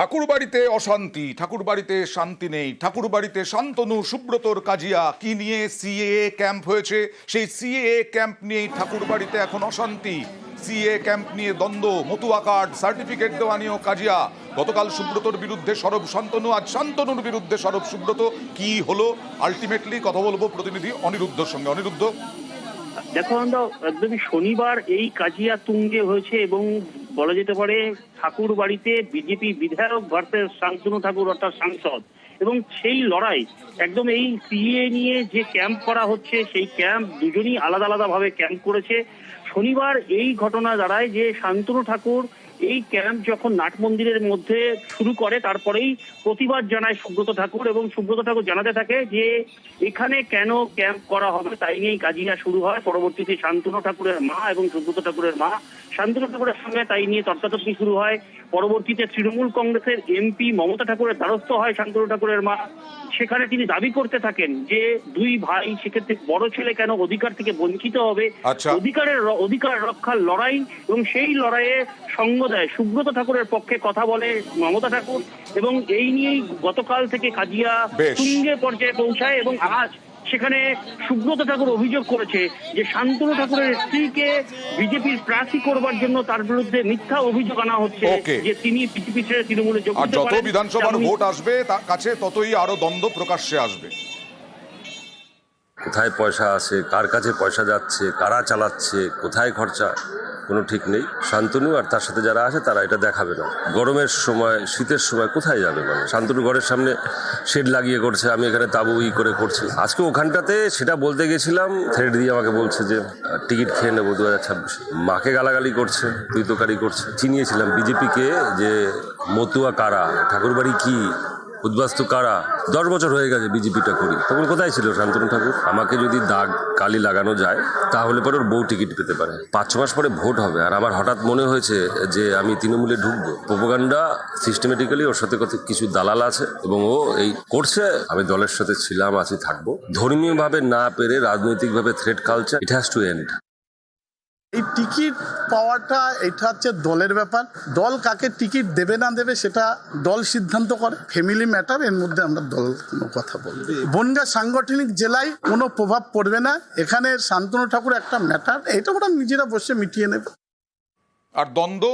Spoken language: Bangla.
ঠাকুর বাড়িতে অশান্তি ঠাকুর বাড়িতে শান্তি নেই ঠাকুর বাড়িতে শান্তনু, সুব্রতর কাজিয়া, কি নিয়ে সিএএ ক্যাম্প হয়েছে? সেই সিএএ ক্যাম্প নিয়েই ঠাকুর বাড়িতে এখন অশান্তি। সিএ ক্যাম্প নিয়ে দ্বন্দ্ব, মতুয়া কার্ড সার্টিফিকেট দেওয়া নিয়েও কাজিয়া। গতকাল সুব্রতর বিরুদ্ধে সরব শান্তনু, আজ শান্তনুর বিরুদ্ধে সরব সুব্রত। কি হলো? আলটিমেটলি কথা বলব প্রতিনিধি অনিরুদ্ধর সঙ্গে। অনিরুদ্ধ? দেখো আমরা একদমই শনিবার এই কাজিয়া তুঙ্গে হয়েছে এবং বলা যেতে পারে ঠাকুর বাড়িতে বিজেপি বিধায়ক ভারতের শান্তনু ঠাকুর অর্থাৎ সাংসদ। এবং সেই লড়াই, একদম এই সিএ নিয়ে যে ক্যাম্প করা হচ্ছে, সেই ক্যাম্প দুজনই আলাদা আলাদা ভাবে ক্যাম্প করেছে। শনিবার এই ঘটনা দাঁড়ায় যে শান্তনু ঠাকুর এই ক্যাম্প যখন নাট মন্দিরের মধ্যে শুরু করে তারপরেই প্রতিবাদ জানায় সুব্রত ঠাকুর এবং সুব্রত ঠাকুর জানাতে থাকে যে এখানে কেন ক্যাম্প করা হবে তাই নিয়েই কাজিয়া শুরু হয়। পরবর্তীতে শান্তনু ঠাকুরের মা এবং সুব্রত ঠাকুরের মা শান্তনু ঠাকুরের সঙ্গে তাই নিয়ে তর্কাতর্কি শুরু হয়। পরবর্তীতে তৃণমূল কংগ্রেসের এমপি মমতা ঠাকুরের দ্বারস্থ হয় শান্তনু ঠাকুরের মা। সেখানে তিনি দাবি করতে থাকেন যে দুই ভাই সেক্ষেত্রে বড় ছেলে কেন অধিকার থেকে বঞ্চিত হবে? আচ্ছা। অধিকারের অধিকার রক্ষার লড়াই এবং সেই লড়াইয়ে সঙ্গ দেয় সুব্রত ঠাকুরের পক্ষে কথা বলে মমতা ঠাকুর এবং এই নিয়েই গতকাল থেকে কাজিয়া। তুঙ্গে পর্যায়ে পৌঁছায় এবং আজ সেখানে সুব্রত ঠাকুর অভিযোগ করেছে যে শান্তনু ঠাকুরের স্ত্রীকে বিজেপির প্রার্থী করবার জন্য তার বিরুদ্ধে মিথ্যা অভিযোগ আনা হচ্ছে যে তিনি বিজেপি ছেড়ে তৃণমূলে যোগ যত বিধানসভার ভোট আসবে তার কাছে ততই আরও দ্বন্দ্ব প্রকাশ্যে আসবে। কোথায় পয়সা আছে কার কাছে পয়সা যাচ্ছে কারা চালাচ্ছে কোথায় খরচা? কোনো ঠিক নেই। শান্তনু আর তার সাথে যারা আছে, তারা এটা দেখাবে না। গরমের সময়, শীতের সময় কোথায় যাবে মানে শান্তনু ঘরের সামনে শেড লাগিয়ে করছে, আমি এখানে তাবু ই করে করছি। আজকে ওখানটাতে সেটা বলতে গেছিলাম, থ্রেড দিয়ে আমাকে বলছে যে, টিকিট খেয়ে নেব দু হাজার ছাব্বিশে। মাকে গালাগালি করছে, তুই তোকারি করছে চিনিয়েছিলাম বিজেপিকে যে, মতুয়া কারা, ঠাকুরবাড়ি কি? উদ্বাস্তু কারা? দশ বছর হয়ে গেছে বিজেপিটা করি। তখন কোথায় ছিল শান্তনু ঠাকুর? আমাকে যদি দাগ, কালি লাগানো যায়, তাহলে পরে ওর বউ টিকিট পেতে পারে। পাঁচ, ছ মাস পরে ভোট হবে। আর আমার হঠাৎ মনে হয়েছে যে আমি তৃণমূলে ঢুকবো। প্রোপাগান্ডা সিস্টেমেটিক্যালি ওর সাথে কত কিছু দালাল আছে এবং ও এই করছে। আমি দলের সাথে ছিলাম, আছি, থাকব। ধর্মীয়ভাবে না পেরে রাজনৈতিকভাবে threat culture it has to end এই টিকিট পাওয়াটা, এটা হচ্ছে দলের ব্যাপার। দল কাকে টিকিট দেবে না দেবে সেটা দল সিদ্ধান্ত করে। ফ্যামিলি ম্যাটার এর মধ্যে আমরা দল কোনো কথা বলব বনগা সাংগঠনিক জেলায় কোনো প্রভাব পড়বে না। এখানে শান্তনু ঠাকুর একটা ম্যাটার এটা ওরা নিজেরা বসে মিটিয়ে নেবে। আর দ্বন্দ্ব